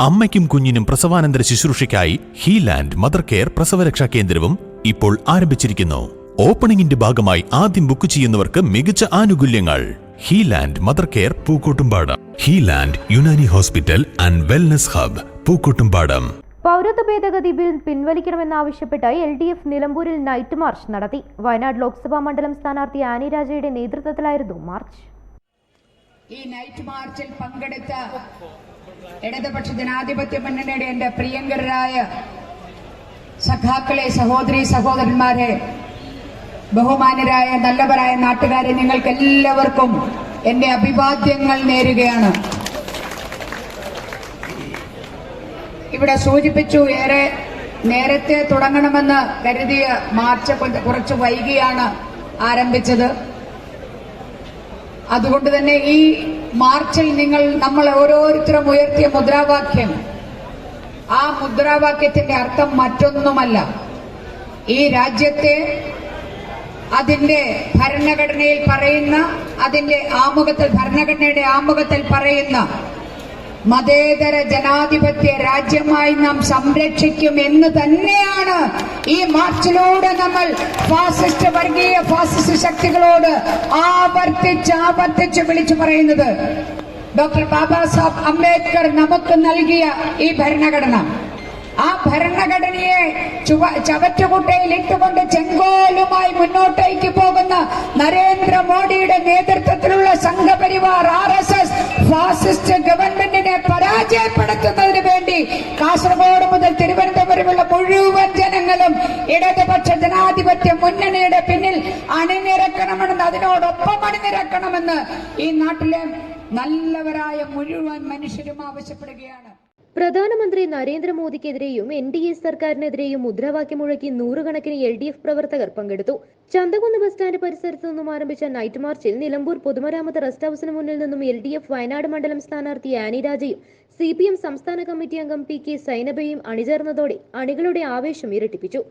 അമ്മയ്ക്കും കുഞ്ഞിനും പ്രസവാനന്തര ശുശ്രൂഷയ്ക്കായി ഹീലാൻഡ് mother care പ്രസവരക്ഷാ കേന്ദ്രവും ഇപ്പോൾ ആരംഭിച്ചിരിക്കുന്നു. ഓപ്പണിംഗിന്റെ ഭാഗമായി ആദ്യം ബുക്ക് ചെയ്യുന്നവർക്ക് മികച്ച ആനുകൂല്യങ്ങൾ. ഹീലാൻഡ് mother care Pookkottumpadam. ഹീലാൻഡ് Unani hospital and wellness hub Pookkottumpadam. പൗരത്വ ഭേദഗതി ബിൽ പിൻവലിക്കണമെന്നാവശ്യപ്പെട്ട് എൽ ഡി എഫ് നിലമ്പൂരിൽ നൈറ്റ് മാർച്ച് നടത്തി. വയനാട് ലോക്സഭാ മണ്ഡലം സ്ഥാനാർത്ഥി ആനി രാജയുടെ നേതൃത്വത്തിലായിരുന്നു മാർച്ച്. ഈ നൈറ്റ് മാർച്ചിൽ പങ്കെടുത്ത ഇടതുപക്ഷ ജനാധിപത്യ മുന്നണിയുടെ എന്റെ പ്രിയങ്കരായ സഖാക്കളെ സഹോദരി സഹോദരന്മാരെ ബഹുമാനരായ നല്ലവരായ നാട്ടുകാരെ നിങ്ങൾക്ക് എല്ലാവർക്കും എന്റെ അഭിവാദ്യങ്ങൾ നേരുകയാണ്. ഇവിടെ സൂചിപ്പിച്ചു ഏറെ നേരത്തെ തുടങ്ങണമെന്ന് കരുതിയ മാർച്ച് കുറച്ച് വൈകിയാണ് ആരംഭിച്ചത്. അതുകൊണ്ട് തന്നെ ഈ മാർച്ചിൽ നിങ്ങൾ നമ്മൾ ഓരോരുത്തരും ഉയർത്തിയ മുദ്രാവാക്യം. ആ മുദ്രാവാക്യത്തിന്റെ അർത്ഥം മറ്റൊന്നുമല്ല. ഈ രാജ്യത്തെ അതിന്റെ ഭരണഘടനയിൽ പറയുന്ന അതിന്റെ ആമുഖത്തിൽ ഭരണഘടനയുടെ ആമുഖത്തിൽ പറയുന്ന മതേതര ജനാധിപത്യ രാജ്യമായി നാം സംരക്ഷിക്കും എന്ന് തന്നെയാണ് ഈ മാർച്ചിലൂടെ നമ്മൾ ഫാസിസ്റ്റ് വർഗീയ ഫാസിസ്റ്റ് ശക്തികളോട് ആവർത്തിച്ച് ആവർത്തിച്ച് വിളിച്ചു പറയുന്നത്. ഡോക്ടർ ബാബാ സാഹബ് അംബേദ്കർ നമുക്ക് നൽകിയ ഈ ഭരണഘടന. ആ ഭരണഘടനയെ ചുവ- ചവറ്റുകുട്ടയിൽ ഇട്ടുകൊണ്ട് ചെങ്കോലുമായി മുന്നോട്ടേക്ക് പോകുന്ന നരേന്ദ്രമോദിയുടെ നേതൃത്വത്തിലുള്ള സംഘപരിവാർ ഫാസിസ്റ്റ് ഗവൺമെന്റിനെ പരാജയപ്പെടുത്തുന്നതിന് വേണ്ടി കാസർഗോഡ് മുതൽ തിരുവനന്തപുരമുള്ള മുഴുവൻ ജനങ്ങളും ഇടതുപക്ഷ ജനാധിപത്യ മുന്നണിയുടെ പിന്നിൽ അണിനിരക്കണമെന്ന് അതിനോടൊപ്പം അണിനിരക്കണമെന്ന് ഈ നാട്ടിലെ നല്ലവരായ മുഴുവൻ മനുഷ്യരും ആവശ്യപ്പെടുകയാണ്. പ്രധാനമന്ത്രി നരേന്ദ്രമോദിക്കെതിരെയും എൻ ഡി എ സർക്കാരിനെതിരെയും മുദ്രാവാക്യം മുഴക്കി നൂറുകണക്കിന് എൽ ഡി എഫ് പ്രവർത്തകർ പങ്കെടുത്തു. ചന്തകുന്ന് ബസ് സ്റ്റാൻഡ് പരിസരത്തു നിന്നും ആരംഭിച്ച നൈറ്റ് മാർച്ചിൽ നിലമ്പൂർ പൊതുമരാമത്ത് റെസ്റ്റ് ഹൌസിന് മുന്നിൽ നിന്നും എൽ ഡി എഫ് വയനാട് മണ്ഡലം സ്ഥാനാർത്ഥി ആനി രാജയും സി പി എം സംസ്ഥാന കമ്മിറ്റി അംഗം പി കെ സൈനബയും അണിചേർന്നതോടെ അണികളുടെ ആവേശം ഇരട്ടിപ്പിച്ചു.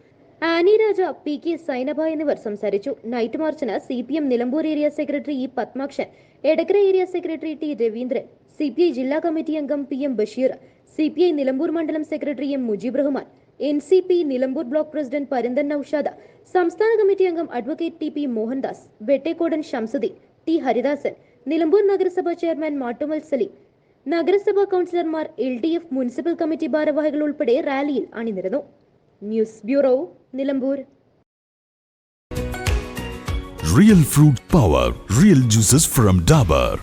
ആനി രാജ പി കെ സൈനബ എന്നിവർ സംസാരിച്ചു. Night മാർച്ചിന് C P M Nilambur area secretary E Padmakshan Edakkara area secretary T Raveendran C P I ജില്ലാ കമ്മിറ്റി അംഗം P M Basheer C P I Nilambur മണ്ഡലം secretary M Mujeeb Rahman N C P Nilambur block president Paranthan Noushad സംസ്ഥാന committee അംഗം advocate T P Mohandas Vettekkodan Shamsuddin T Haridasan Nilambur നഗരസഭ chairman Mattummal Saleem നഗരസഭാ കൗൺസിലർമാർ L D F municipal committee ഭാരവാഹികൾ ഉൾപ്പെടെ റാലിയിൽ അണിനിരന്നു news bureau Nilambur Real fruit power, real juices from Dabur.